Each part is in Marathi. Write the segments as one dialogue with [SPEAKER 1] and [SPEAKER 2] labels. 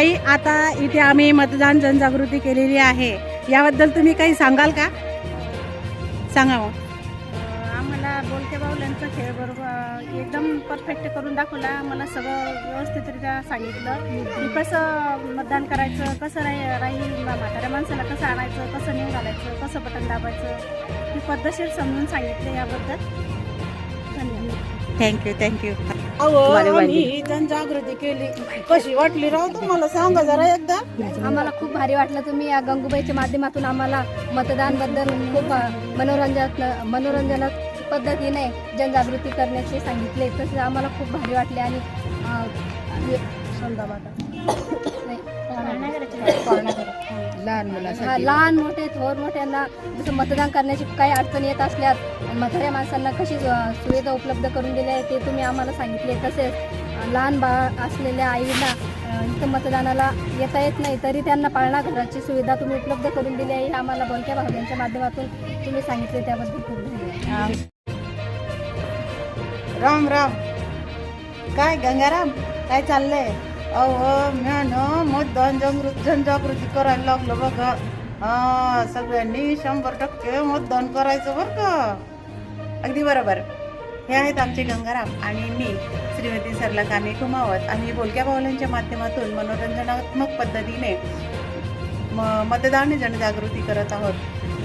[SPEAKER 1] ताई आता इथे आम्ही मतदान जनजागृती केलेली आहे. याबद्दल तुम्ही काही सांगाल का? सांगा हो.
[SPEAKER 2] आम्हाला बोलते बाहुल्यांचा खेळ बरोबर एकदम परफेक्ट करून दाखवला. आम्हाला सगळं व्यवस्थितरित्या सांगितलं. की कसं मतदान करायचं कसं राही राहील म्हाताऱ्या माणसाला कसं आणायचं कसं निवडायचं घालायचं कसं बटन दाबायचं ही पद्धतशीर समजून सांगितलं याबद्दल.
[SPEAKER 1] थँक्यू थँक्यू
[SPEAKER 3] आम्ही जनजागृती केली. कशी वाटली राव तुम्हाला? सांगा जरा एकदा.
[SPEAKER 2] आम्हाला खूप भारी वाटलं तुम्ही या गंगूबाईच्या माध्यमातून आम्हाला मतदानबद्दल खूप मनोरंजन मनोरंजन पद्धतीने जनजागृती करण्याचे सांगितले. तसे आम्हाला खूप भारी वाटले आणि हा, लहान मोठे थोर मोठ्यांना जसं मतदान करण्याची काही अडचण येत असल्यास म्हाताऱ्या माणसांना कशी सुविधा उपलब्ध करून दिली आहे ते तुम्ही आम्हाला सांगितले. तसेच लहान बाळ असलेल्या आईला इथं मतदानाला येता येत नाही तरी त्यांना पाळणा घराची सुविधा तुम्ही उपलब्ध करून दिली आहे हे आम्हाला बोलक्या भावड्यांच्या माध्यमातून तुम्ही सांगितले त्याबद्दल खूप धन्यवाद.
[SPEAKER 3] राम राम. काय गंगाराम? काय चाललंय? अहो म्यान मतदान जागृत जनजागृती करायला लागलो बघा. हा सगळ्यांनी शंभर टक्के मतदान करायचं बरं का?
[SPEAKER 1] अगदी बरोबर. हे आहेत आमचे गंगाराम आणि मी श्रीमती सरला कामे कुमावत. आम्ही बोलक्या बाहुल्यांच्या माध्यमातून मनोरंजनात्मक पद्धतीने म मतदान जनजागृती करत आहोत.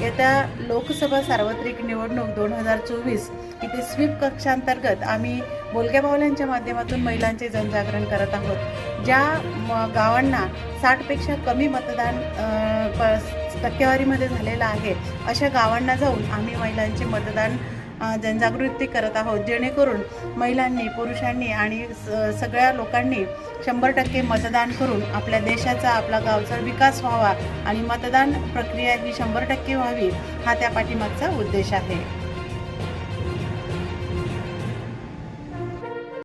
[SPEAKER 1] येत्या लोकसभा सार्वत्रिक निवडणूक दोन हजार चोवीस इथे स्वीप कक्षांतर्गत आम्ही बोलक्या बाहुल्यांच्या माध्यमातून महिलांचे जनजागरण करत आहोत. ज्या म गावांना साठपेक्षा कमी मतदान प- टक्केवारीमध्ये झालेलं आहे अशा गावांना जाऊन आम्ही महिलांचे मतदान जनजागृती करत आहोत. जेणेकरून महिलांनी पुरुषांनी आणि स- सगळ्या लोकांनी शंभर टक्के मतदान करून आपल्या देशाचा आपला गावचा विकास व्हावा आणि मतदान प्रक्रिया ही शंभर टक्के व्हावी हा त्या पाठीमागचा उद्देश आहे.